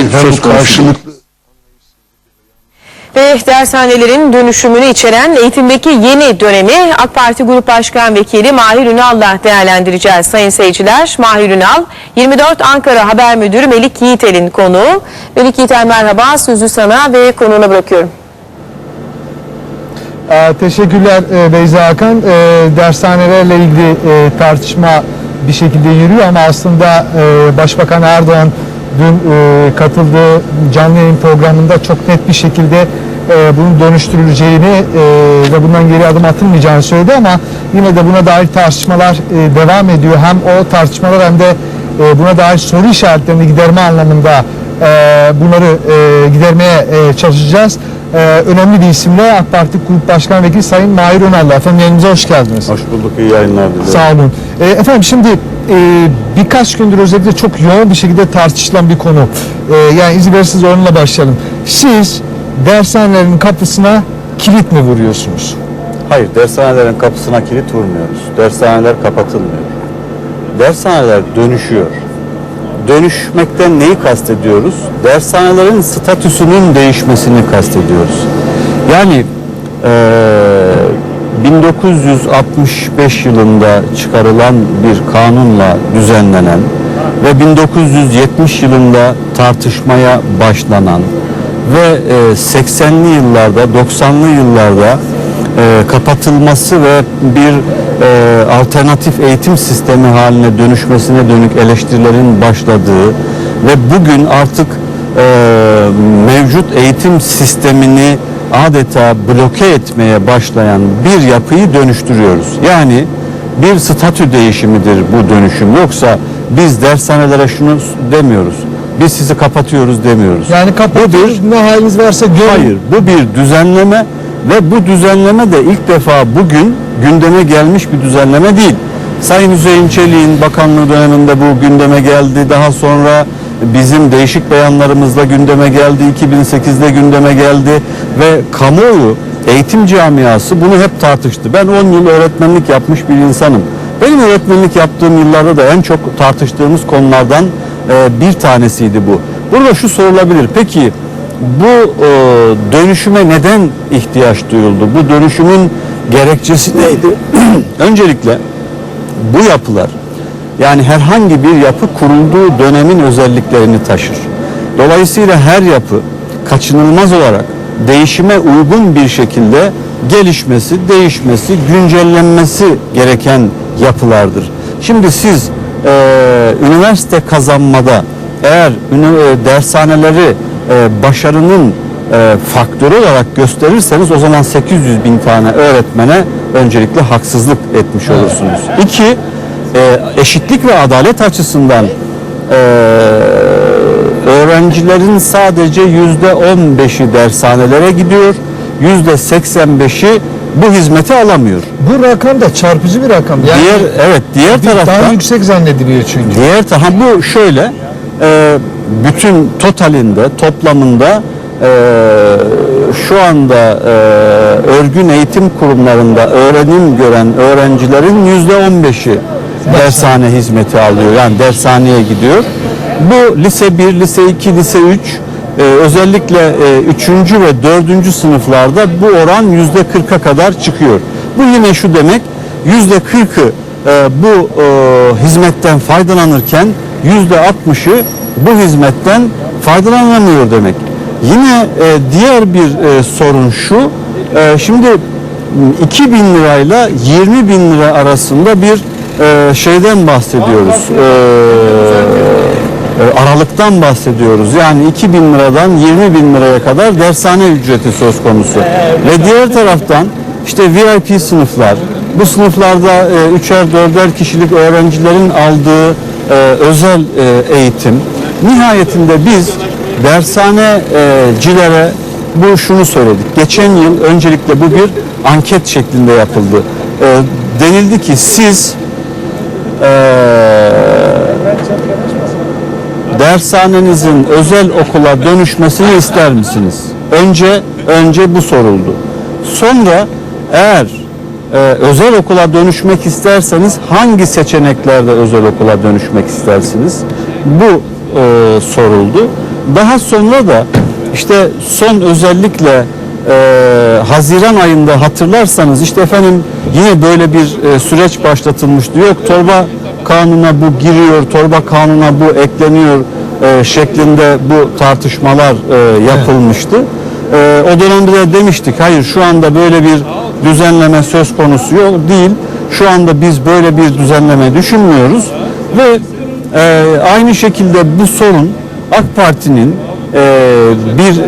Hem söz karşılıklı Ve dershanelerin dönüşümünü içeren eğitimdeki yeni dönemi AK Parti Grup Başkan Vekili Mahir Ünal'la değerlendireceğiz sayın seyirciler. Mahir Ünal, 24 Ankara Haber Müdürü Melik Yiğitel'in konuğu. Melik Yiğitel merhaba, sözü sana ve konuğuna bırakıyorum. Ee, teşekkürler e, Beyza Hakan. Ee, dershanelerle ilgili e, tartışma bir şekilde yürüyor ama aslında e, Başbakan Erdoğan dün e, katıldığı canlı yayın programında çok net bir şekilde e, bunun dönüştürüleceğini e, ve bundan geri adım atılmayacağını söyledi ama yine de buna dair tartışmalar e, devam ediyor. Hem o tartışmalar hem de e, buna dair soru işaretlerini giderme anlamında e, bunları e, gidermeye e, çalışacağız. E, önemli bir isimle AK Parti Grup Başkan Vekili Sayın Mahir Önal'la. Efendim yayınımıza hoş geldiniz. Hoş bulduk, iyi yayınlar diliyorum. Sağ olun. E, efendim şimdi e, birkaç gündür özellikle çok yoğun bir şekilde tartışılan bir konu. E, yani izin verirseniz onunla başlayalım. Siz dershanelerin kapısına kilit mi vuruyorsunuz? Hayır, dershanelerin kapısına kilit vurmuyoruz. Dershaneler kapatılmıyor. Dershaneler dönüşüyor. Dönüşmekten neyi kastediyoruz? Dershanelerin statüsünün değişmesini kastediyoruz. Yani eee, 1965 yılında çıkarılan bir kanunla düzenlenen ve 1970 yılında tartışmaya başlanan ve e, 80'li yıllarda 90'lı yıllarda e, kapatılması ve bir e, alternatif eğitim sistemi haline dönüşmesine dönük eleştirilerin başladığı ve bugün artık e, mevcut eğitim sistemini adeta bloke etmeye başlayan bir yapıyı dönüştürüyoruz. Yani bir statü değişimidir bu dönüşüm. Yoksa biz dershanelere şunu demiyoruz. Biz sizi kapatıyoruz demiyoruz. Yani kapatıyoruz ne haliniz varsa görün. Hayır, bu bir düzenleme ve bu düzenleme de ilk defa bugün gündeme gelmiş bir düzenleme değil. Sayın Hüseyin Çelik'in bakanlığı döneminde bu gündeme geldi. Daha sonra bizim değişik beyanlarımızla gündeme geldi. 2008'de gündeme geldi ve kamuoyu eğitim camiası bunu hep tartıştı. Ben 10 yıl öğretmenlik yapmış bir insanım. Benim öğretmenlik yaptığım yıllarda da en çok tartıştığımız konulardan e, bir tanesiydi bu. Burada şu sorulabilir. Peki bu e, dönüşüme neden ihtiyaç duyuldu? Bu dönüşümün gerekçesi neydi? Öncelikle bu yapılar yani herhangi bir yapı kurulduğu dönemin özelliklerini taşır. Dolayısıyla her yapı kaçınılmaz olarak değişime uygun bir şekilde gelişmesi, değişmesi, güncellenmesi gereken yapılardır. Şimdi siz e, üniversite kazanmada eğer e, dershaneleri e, başarının e, faktörü olarak gösterirseniz o zaman 800 bin tane öğretmene öncelikle haksızlık etmiş olursunuz. İki, e, eşitlik ve adalet açısından e, öğrencilerin sadece yüzde 15'i dershanelere gidiyor, yüzde 85'i bu hizmeti alamıyor. Bu rakam da çarpıcı bir rakam. Yani Diğer evet diğer bir- daha taraftan yüksek zannediliyor çünkü. Diğer taraf bu şöyle e, bütün totalinde toplamında e, şu anda e, örgün eğitim kurumlarında öğrenim gören öğrencilerin yüzde on beşi dershane hizmeti alıyor. Yani dershaneye gidiyor. Bu lise 1, lise 2, lise 3 e, özellikle 3. ve 4. sınıflarda bu oran yüzde 40'a kadar çıkıyor. Bu yine şu demek yüzde 40'ı e, bu e, hizmetten faydalanırken yüzde 60'ı bu hizmetten faydalanamıyor demek. Yine e, diğer bir e, sorun şu, e, şimdi 2000 lirayla 20 bin lira arasında bir e, şeyden bahsediyoruz. E, e, aralıktan bahsediyoruz. Yani 2000 liradan 20 bin liraya kadar dershane ücreti söz konusu. Ve diğer taraftan işte VIP sınıflar, bu sınıflarda e, üçer dörder kişilik öğrencilerin aldığı e, özel e, eğitim. Nihayetinde biz dershanecilere bu şunu söyledik. Geçen yıl öncelikle bu bir anket şeklinde yapıldı. E, denildi ki siz e, dershanenizin özel okula dönüşmesini ister misiniz? Önce önce bu soruldu. Sonra eğer e, özel okula dönüşmek isterseniz hangi seçeneklerde özel okula dönüşmek istersiniz? Bu e, soruldu Daha sonra da işte son özellikle e, Haziran ayında hatırlarsanız işte efendim yine böyle bir e, süreç başlatılmıştı. Yok torba kanuna bu giriyor, torba kanuna bu ekleniyor e, şeklinde bu tartışmalar e, yapılmıştı. E, o dönemde de demiştik hayır şu anda böyle bir düzenleme söz konusu yok değil. Şu anda biz böyle bir düzenleme düşünmüyoruz ve e, aynı şekilde bu sorun AK Parti'nin e, bir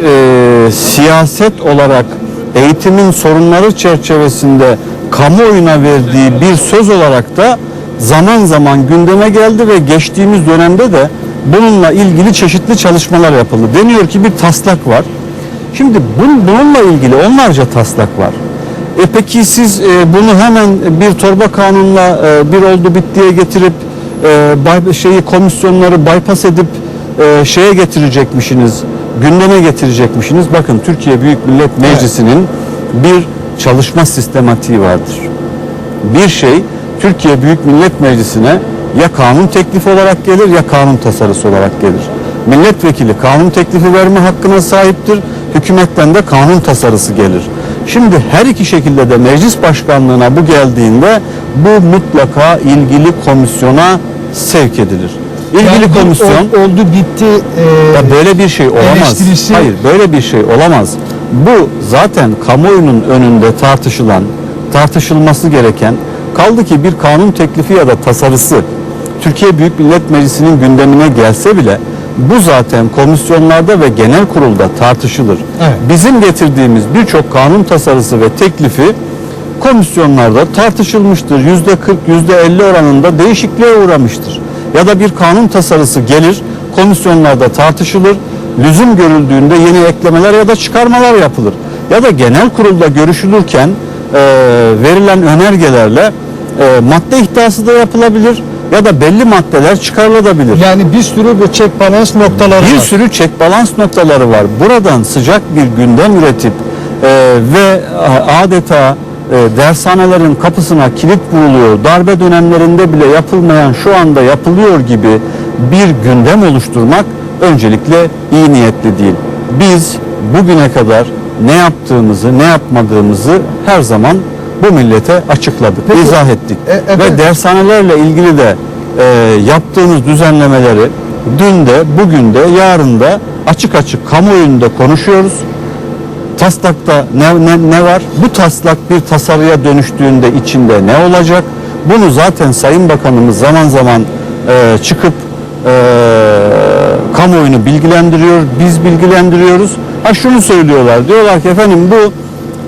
e, siyaset olarak eğitimin sorunları çerçevesinde kamuoyuna verdiği bir söz olarak da zaman zaman gündeme geldi ve geçtiğimiz dönemde de bununla ilgili çeşitli çalışmalar yapıldı. Deniyor ki bir taslak var. Şimdi bun- bununla ilgili onlarca taslak var. E peki siz e, bunu hemen bir torba kanunla e, bir oldu bittiye getirip e, şeyi komisyonları bypass edip şeye getirecekmişsiniz, gündeme getirecekmişsiniz. Bakın Türkiye Büyük Millet Meclisi'nin bir çalışma sistematiği vardır. Bir şey Türkiye Büyük Millet Meclisi'ne ya kanun teklifi olarak gelir ya kanun tasarısı olarak gelir. Milletvekili kanun teklifi verme hakkına sahiptir. Hükümetten de kanun tasarısı gelir. Şimdi her iki şekilde de meclis başkanlığına bu geldiğinde bu mutlaka ilgili komisyona sevk edilir. İlgili Yani komisyon ol- oldu bitti. e, ya böyle bir şey olamaz. Hayır böyle bir şey olamaz. Bu zaten kamuoyunun önünde tartışılan, tartışılması gereken kaldı ki bir kanun teklifi ya da tasarısı Türkiye Büyük Millet Meclisi'nin gündemine gelse bile bu zaten komisyonlarda ve genel kurulda tartışılır. Evet. Bizim getirdiğimiz birçok kanun tasarısı ve teklifi komisyonlarda tartışılmıştır. Yüzde 40, yüzde 50 oranında değişikliğe uğramıştır. Ya da bir kanun tasarısı gelir, komisyonlarda tartışılır, lüzum görüldüğünde yeni eklemeler ya da çıkarmalar yapılır. Ya da genel kurulda görüşülürken e, verilen önergelerle e, madde ihtiyası da yapılabilir ya da belli maddeler çıkarılabilir. yani bir sürü bu check balance noktaları Bir var. sürü çek balans noktaları var. Buradan sıcak bir gündem üretip e, ve adeta e, dershanelerin kapısına kilit vuruluyor. Darbe dönemlerinde bile yapılmayan şu anda yapılıyor gibi bir gündem oluşturmak öncelikle iyi niyetli değil. Biz bugüne kadar ne yaptığımızı, ne yapmadığımızı her zaman bu millete açıkladık, Peki, izah ettik. e, efendim- Ve dershanelerle ilgili de e, yaptığımız düzenlemeleri dün de, bugün de, yarın da açık açık kamuoyunda konuşuyoruz. Taslakta ne, ne, ne var? Bu taslak bir tasarıya dönüştüğünde içinde ne olacak? Bunu zaten Sayın Bakanımız zaman zaman e, çıkıp e, kamuoyunu bilgilendiriyor, biz bilgilendiriyoruz. Ha şunu söylüyorlar, diyorlar ki efendim bu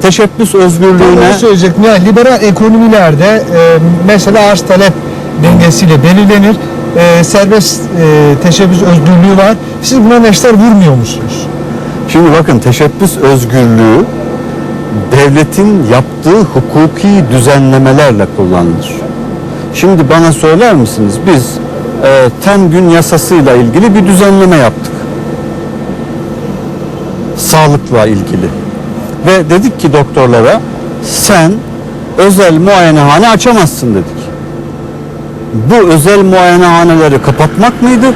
teşebbüs özgürlüğüne onu söyleyecektim. Yani liberal ekonomilerde e, mesela arz talep dengesiyle belirlenir. E, serbest e, teşebbüs özgürlüğü var. Siz buna neşter vurmuyor musunuz? Şimdi bakın teşebbüs özgürlüğü devletin yaptığı hukuki düzenlemelerle kullanılır. Şimdi bana söyler misiniz biz e, tem gün yasasıyla ilgili bir düzenleme yaptık. Sağlıkla ilgili. Ve dedik ki doktorlara sen özel muayenehane açamazsın dedik. Bu özel muayenehaneleri kapatmak mıydı?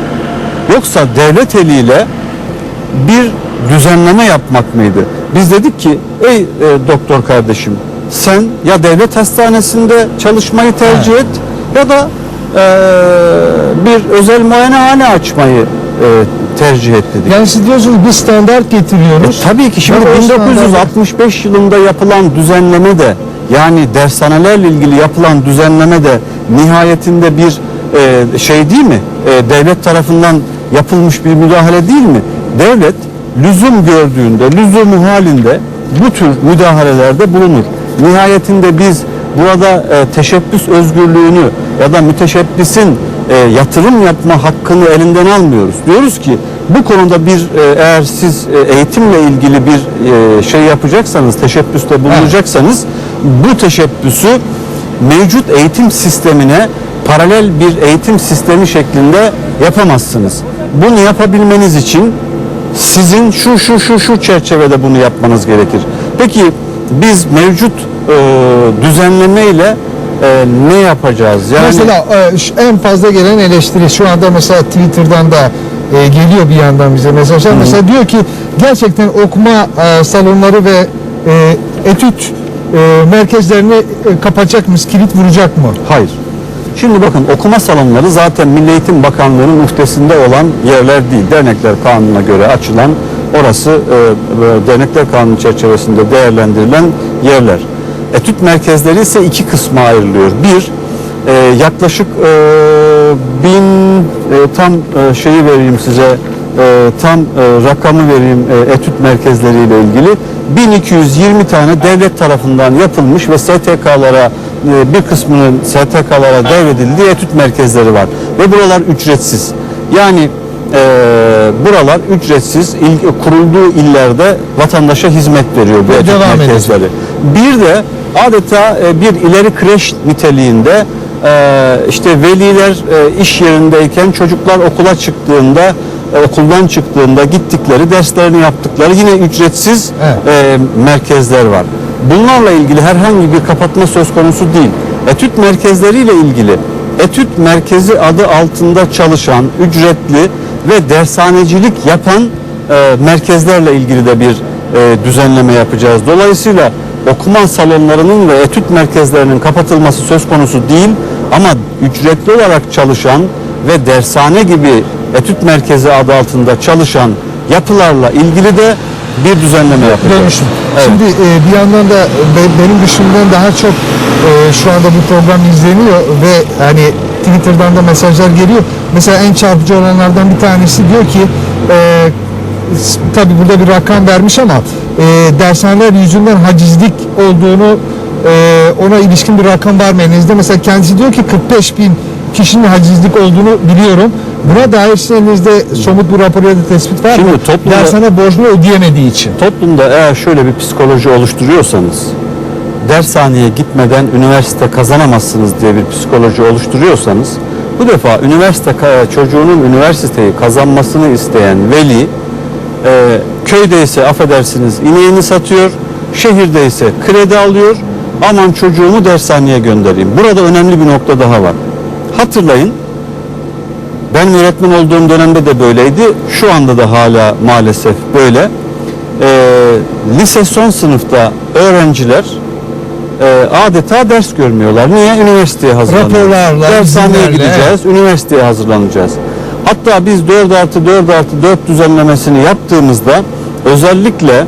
Yoksa devlet eliyle bir düzenleme yapmak mıydı? Biz dedik ki ey e, doktor kardeşim sen ya devlet hastanesinde çalışmayı tercih et ya da e, bir özel muayenehane açmayı e, tercih et dedik. Yani siz diyorsunuz bir standart getiriyoruz. E, tabii ki şimdi Ve o standartı- 1965 yılında yapılan düzenleme de yani dershanelerle ilgili yapılan düzenleme de nihayetinde bir e, şey değil mi? E, devlet tarafından yapılmış bir müdahale değil mi? Devlet lüzum gördüğünde, lüzumu halinde bu tür müdahalelerde bulunur. Nihayetinde biz burada e, teşebbüs özgürlüğünü ya da müteşebbisin e, yatırım yapma hakkını elinden almıyoruz. Diyoruz ki bu konuda bir e, eğer siz e, eğitimle ilgili bir e, şey yapacaksanız, teşebbüste bulunacaksanız bu teşebbüsü mevcut eğitim sistemine paralel bir eğitim sistemi şeklinde yapamazsınız. Bunu yapabilmeniz için sizin şu şu şu şu çerçevede bunu yapmanız gerekir. Peki biz mevcut e, düzenlemeyle e, ne yapacağız? Yani Mesela e, en fazla gelen eleştiri şu anda mesela Twitter'dan da e, geliyor bir yandan bize mesajlar. Mesela diyor ki gerçekten okuma e, salonları ve e, etüt e, merkezlerini e, kapatacak mıyız, kilit vuracak mı? Hayır. Şimdi bakın okuma salonları zaten Milli Eğitim Bakanlığı'nın muhtesinde olan yerler değil. Dernekler Kanunu'na göre açılan orası e, e, Dernekler Kanunu çerçevesinde değerlendirilen yerler. Etüt merkezleri ise iki kısma ayrılıyor. Bir, e, yaklaşık e, bin e, tam e, şeyi vereyim size e, tam e, rakamı vereyim e, etüt merkezleriyle ilgili 1220 tane devlet tarafından yapılmış ve STK'lara e, bir kısmının STK'lara devredildiği etüt merkezleri var ve buralar ücretsiz. Yani e, buralar ücretsiz il, kurulduğu illerde vatandaşa hizmet veriyor bu devam merkezleri. Bir de adeta e, bir ileri kreş niteliğinde e, işte veliler e, iş yerindeyken çocuklar okula çıktığında e, okuldan çıktığında gittikleri derslerini yaptıkları yine ücretsiz Evet. e, merkezler var. Bunlarla ilgili herhangi bir kapatma söz konusu değil. Etüt merkezleriyle ilgili etüt merkezi adı altında çalışan ücretli ve dershanecilik yapan e, merkezlerle ilgili de bir e, düzenleme yapacağız. Dolayısıyla okuma salonlarının ve etüt merkezlerinin kapatılması söz konusu değil ama ücretli olarak çalışan ve dershane gibi etüt merkezi adı altında çalışan yapılarla ilgili de bir düzenleme yapacağız. Dönüşüm. Evet. Şimdi e, bir yandan da be- benim düşündüğümden daha çok e, şu anda bu program izleniyor ve hani Twitter'dan da mesajlar geliyor. Mesela en çarpıcı olanlardan bir tanesi diyor ki e, tabii burada bir rakam vermiş ama e, dershaneler yüzünden hacizlik olduğunu e, ona ilişkin bir rakam var mı elinizde? Mesela kendisi diyor ki 45 bin kişinin hacizlik olduğunu biliyorum. Buna dair sizin elinizde somut bir rapor ya da tespit var mı? Şimdi toplumda- Dershane borcunu ödeyemediği için. Toplumda eğer şöyle bir psikoloji oluşturuyorsanız, dershaneye gitmeden üniversite kazanamazsınız diye bir psikoloji oluşturuyorsanız, bu defa üniversite çocuğunun üniversiteyi kazanmasını isteyen veli, e, köydeyse affedersiniz ineğini satıyor, şehirdeyse kredi alıyor, aman çocuğumu dershaneye göndereyim. Burada önemli bir nokta daha var. Hatırlayın, ben öğretmen olduğum dönemde de böyleydi. Şu anda da hala maalesef böyle. Ee, lise son sınıfta öğrenciler e, adeta ders görmüyorlar. Niye? Üniversiteye hazırlanıyoruz. Raporlarla, Dershaneye gideceğiz, üniversiteye hazırlanacağız. Hatta biz 4 artı 4 artı 4 düzenlemesini yaptığımızda özellikle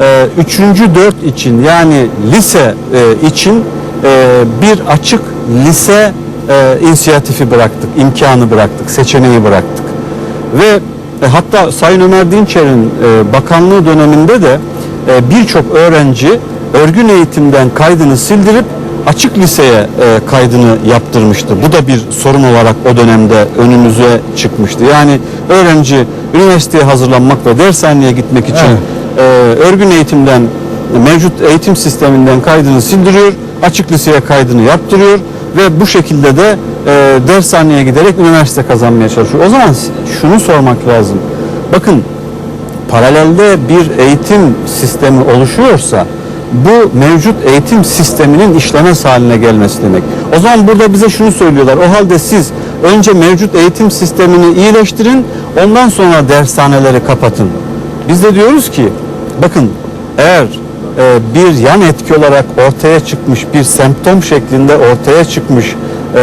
e, 3. 4 için yani lise e, için e, bir açık lise e, inisiyatifi bıraktık, imkanı bıraktık, seçeneği bıraktık. Ve e, hatta Sayın Ömer Dinçer'in e, bakanlığı döneminde de e, birçok öğrenci örgün eğitimden kaydını sildirip açık liseye e, kaydını yaptırmıştı. Bu da bir sorun olarak o dönemde önümüze çıkmıştı. Yani öğrenci üniversiteye hazırlanmak ve dershaneye gitmek için Evet. e, örgün eğitimden mevcut eğitim sisteminden kaydını sildiriyor, açık liseye kaydını yaptırıyor ve bu şekilde de e, dershaneye giderek üniversite kazanmaya çalışıyor. O zaman şunu sormak lazım. Bakın paralelde bir eğitim sistemi oluşuyorsa bu mevcut eğitim sisteminin işlemez haline gelmesi demek. O zaman burada bize şunu söylüyorlar. O halde siz önce mevcut eğitim sistemini iyileştirin, ondan sonra dershaneleri kapatın. Biz de diyoruz ki bakın eğer e, bir yan etki olarak ortaya çıkmış bir semptom şeklinde ortaya çıkmış e,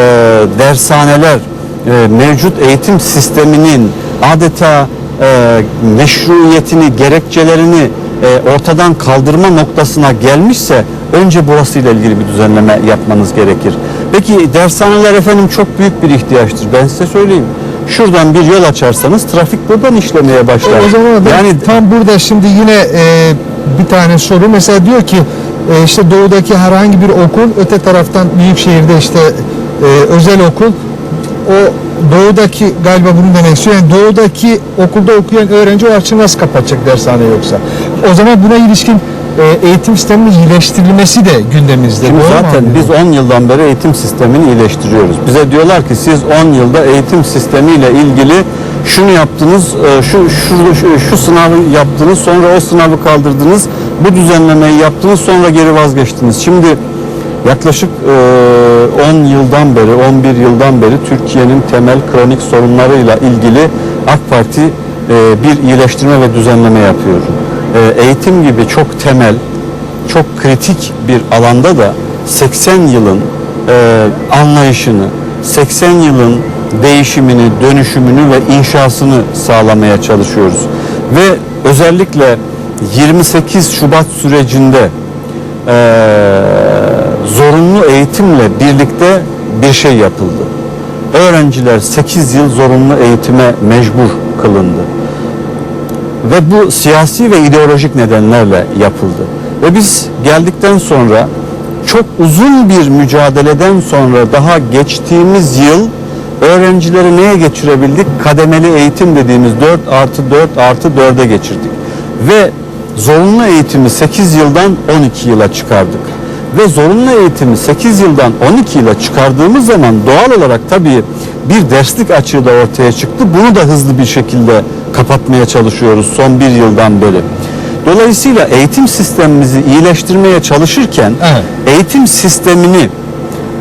dershaneler e, mevcut eğitim sisteminin adeta e, meşruiyetini, gerekçelerini e, ortadan kaldırma noktasına gelmişse önce burasıyla ilgili bir düzenleme yapmanız gerekir. Peki dershaneler efendim çok büyük bir ihtiyaçtır. Ben size söyleyeyim. Şuradan bir yol açarsanız trafik buradan işlemeye başlar. O zaman yani tam burada şimdi yine e, bir tane soru mesela diyor ki e, işte doğudaki herhangi bir okul öte taraftan büyük şehirde işte e, özel okul o doğudaki galiba bunu demek istiyor. Yani doğudaki okulda okuyan öğrenci o açığı nasıl kapatacak dershane yoksa? O zaman buna ilişkin e, eğitim sisteminin iyileştirilmesi de gündemimizde. Şimdi zaten anlıyorum? biz 10 yıldan beri eğitim sistemini iyileştiriyoruz. Bize diyorlar ki siz 10 yılda eğitim sistemiyle ilgili şunu yaptınız, e, şu, şu, şu, şu sınavı yaptınız, sonra o sınavı kaldırdınız, bu düzenlemeyi yaptınız, sonra geri vazgeçtiniz. Şimdi yaklaşık e, 10 yıldan beri, 11 yıldan beri Türkiye'nin temel kronik sorunlarıyla ilgili AK Parti e, bir iyileştirme ve düzenleme yapıyor. E, eğitim gibi çok temel, çok kritik bir alanda da 80 yılın e, anlayışını, 80 yılın değişimini, dönüşümünü ve inşasını sağlamaya çalışıyoruz. Ve özellikle 28 Şubat sürecinde e, zorunlu eğitimle birlikte bir şey yapıldı. Öğrenciler 8 yıl zorunlu eğitime mecbur kılındı. Ve bu siyasi ve ideolojik nedenlerle yapıldı. Ve biz geldikten sonra çok uzun bir mücadeleden sonra daha geçtiğimiz yıl öğrencileri neye geçirebildik? Kademeli eğitim dediğimiz 4 artı 4 artı 4'e geçirdik. Ve zorunlu eğitimi 8 yıldan 12 yıla çıkardık. Ve zorunlu eğitimi 8 yıldan 12 yıla çıkardığımız zaman doğal olarak tabii bir derslik açığı da ortaya çıktı. Bunu da hızlı bir şekilde kapatmaya çalışıyoruz son bir yıldan beri. Dolayısıyla eğitim sistemimizi iyileştirmeye çalışırken Evet. eğitim sistemini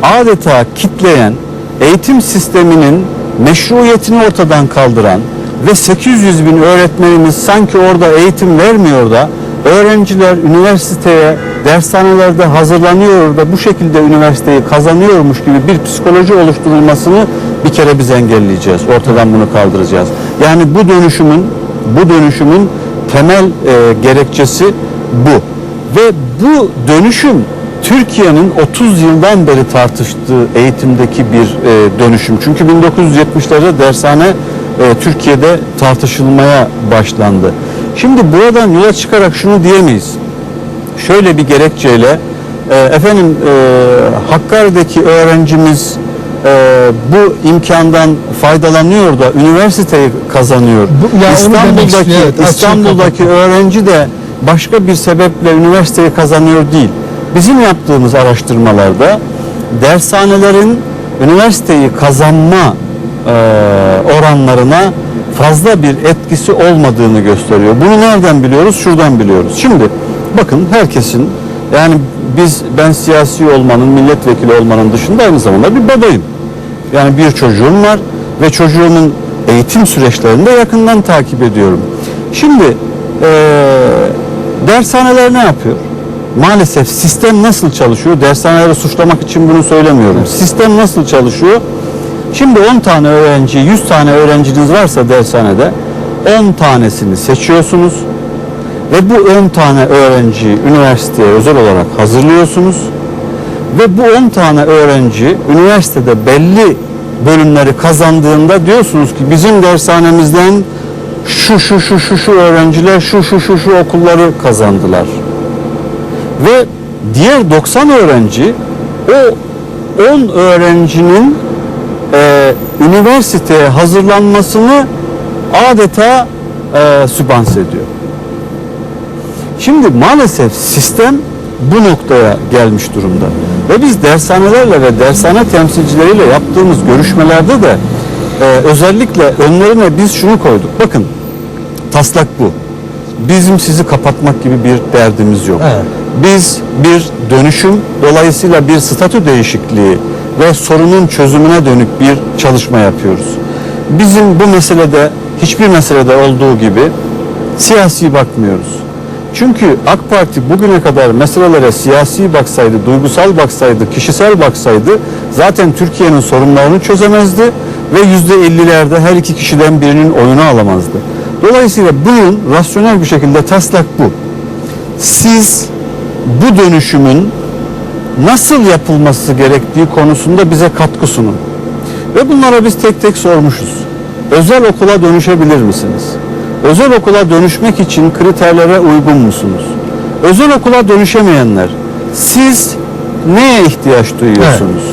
adeta kitleyen, eğitim sisteminin meşruiyetini ortadan kaldıran ve 800 bin öğretmenimiz sanki orada eğitim vermiyor da öğrenciler üniversiteye dershanelerde hazırlanıyor da bu şekilde üniversiteyi kazanıyormuş gibi bir psikoloji oluşturulmasını bir kere biz engelleyeceğiz. Ortadan bunu kaldıracağız. Yani bu dönüşümün bu dönüşümün temel e, gerekçesi bu. Ve bu dönüşüm Türkiye'nin 30 yıldan beri tartıştığı eğitimdeki bir e, dönüşüm. Çünkü 1970'lerde dershane e, Türkiye'de tartışılmaya başlandı. Şimdi buradan yola çıkarak şunu diyemeyiz. Şöyle bir gerekçeyle e, efendim e, Hakkari'deki öğrencimiz e, bu imkandan faydalanıyor da üniversiteyi kazanıyor. Bu- ya İstanbul'daki istiyor, evet, İstanbul'daki kapatmak. öğrenci de başka bir sebeple üniversiteyi kazanıyor değil. Bizim yaptığımız araştırmalarda dershanelerin üniversiteyi kazanma e, oranlarına fazla bir etkisi olmadığını gösteriyor. Bunu nereden biliyoruz? Şuradan biliyoruz. Şimdi bakın herkesin yani biz ben siyasi olmanın, milletvekili olmanın dışında aynı zamanda bir babayım. Yani bir çocuğum var ve çocuğumun eğitim süreçlerini de yakından takip ediyorum. Şimdi eee dershaneler ne yapıyor? Maalesef sistem nasıl çalışıyor? Dershaneleri suçlamak için bunu söylemiyorum. Sistem nasıl çalışıyor? Şimdi 10 tane öğrenci, 100 tane öğrenciniz varsa dershanede 10 tanesini seçiyorsunuz ve bu 10 tane öğrenciyi üniversiteye özel olarak hazırlıyorsunuz. Ve bu 10 tane öğrenci üniversitede belli bölümleri kazandığında diyorsunuz ki bizim dershanemizden şu şu şu şu şu öğrenciler şu şu şu şu okulları kazandılar. Ve diğer 90 öğrenci o 10 öğrencinin e, üniversiteye hazırlanmasını adeta e, sübans ediyor. Şimdi maalesef sistem bu noktaya gelmiş durumda. Ve biz dershanelerle ve dershane temsilcileriyle yaptığımız görüşmelerde de e, özellikle önlerine biz şunu koyduk. Bakın taslak bu. Bizim sizi kapatmak gibi bir derdimiz yok. Evet. Biz bir dönüşüm dolayısıyla bir statü değişikliği ve sorunun çözümüne dönük bir çalışma yapıyoruz. Bizim bu meselede hiçbir meselede olduğu gibi siyasi bakmıyoruz. Çünkü AK Parti bugüne kadar meselelere siyasi baksaydı, duygusal baksaydı, kişisel baksaydı zaten Türkiye'nin sorunlarını çözemezdi ve yüzde ellilerde her iki kişiden birinin oyunu alamazdı. Dolayısıyla bunun rasyonel bir şekilde taslak bu. Siz bu dönüşümün nasıl yapılması gerektiği konusunda bize katkı sunun. Ve bunlara biz tek tek sormuşuz. Özel okula dönüşebilir misiniz? Özel okula dönüşmek için kriterlere uygun musunuz? Özel okula dönüşemeyenler, siz neye ihtiyaç duyuyorsunuz?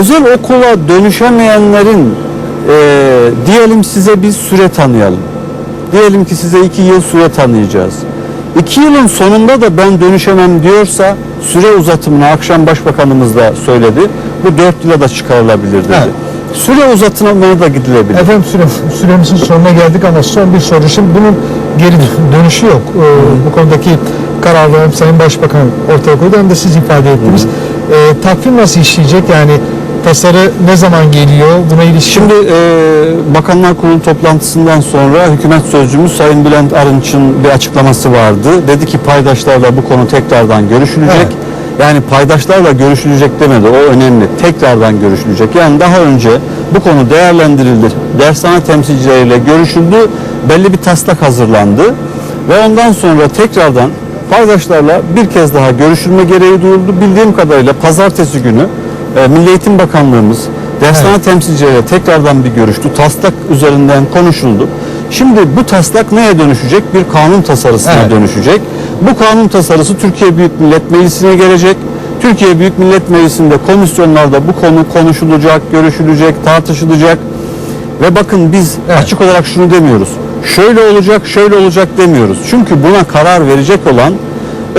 Özel okula dönüşemeyenlerin e, diyelim size bir süre tanıyalım. Diyelim ki size iki yıl süre tanıyacağız. İki yılın sonunda da ben dönüşemem diyorsa süre uzatımını akşam başbakanımız da söyledi. Bu dört yıla da çıkarılabilir dedi. Evet. Süre uzatımına da gidilebilir. Efendim süre, süremizin sonuna geldik ama son bir soru. Şimdi bunun geri dönüşü yok. Ee, bu konudaki kararları hem Sayın Başbakan ortaya koydu hem de siz ifade ettiniz. Ee, takvim nasıl işleyecek? Yani tasarı ne zaman geliyor? Buna ilişkin Şimdi e, Bakanlar Kurulu toplantısından sonra hükümet sözcümüz Sayın Bülent Arınç'ın bir açıklaması vardı. Dedi ki paydaşlarla bu konu tekrardan görüşülecek. Evet. Yani paydaşlarla görüşülecek demedi. O önemli. Tekrardan görüşülecek. Yani daha önce bu konu değerlendirildi. Dershane temsilcileriyle görüşüldü. Belli bir taslak hazırlandı. Ve ondan sonra tekrardan paydaşlarla bir kez daha görüşülme gereği duyuldu. Bildiğim kadarıyla pazartesi günü e, Milli Eğitim Bakanlığımız dershane Evet. temsilcileriyle tekrardan bir görüştü. Taslak üzerinden konuşuldu. Şimdi bu taslak neye dönüşecek? Bir kanun tasarısına Evet. dönüşecek. Bu kanun tasarısı Türkiye Büyük Millet Meclisi'ne gelecek. Türkiye Büyük Millet Meclisi'nde komisyonlarda bu konu konuşulacak, görüşülecek, tartışılacak. Ve bakın biz Evet. açık olarak şunu demiyoruz. Şöyle olacak, şöyle olacak demiyoruz. Çünkü buna karar verecek olan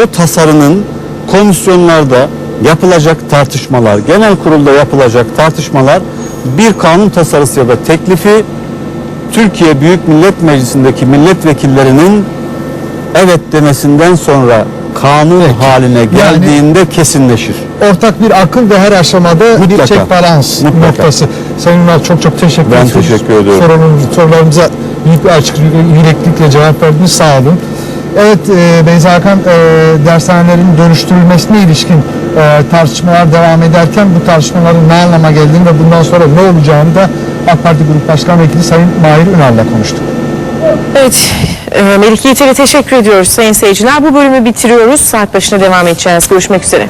o tasarının komisyonlarda yapılacak tartışmalar, genel kurulda yapılacak tartışmalar bir kanun tasarısı ya da teklifi Türkiye Büyük Millet Meclisi'ndeki milletvekillerinin evet demesinden sonra kanun Peki. haline geldiğinde kesinleşir. ortak bir akıl ve her aşamada bir Mutlaka. çek balans Mutlaka. noktası. Sayın Ünal çok çok teşekkür Ben ediyoruz. teşekkür ediyorum. Sorularımız- sorularımıza büyük bir açık yüreklilikle cevap verdiniz. Sağ olun. Evet e, Beyza Hakan e, dershanelerin dönüştürülmesine ilişkin e, tartışmalar devam ederken bu tartışmaların ne anlama geldiğini ve bundan sonra ne olacağını da AK Parti Grup Başkan Vekili Sayın Mahir Ünal'la konuştuk. Evet, e, Melik Yiğit'e teşekkür ediyoruz sayın seyirciler. Bu bölümü bitiriyoruz. Saat başına devam edeceğiz. Görüşmek üzere.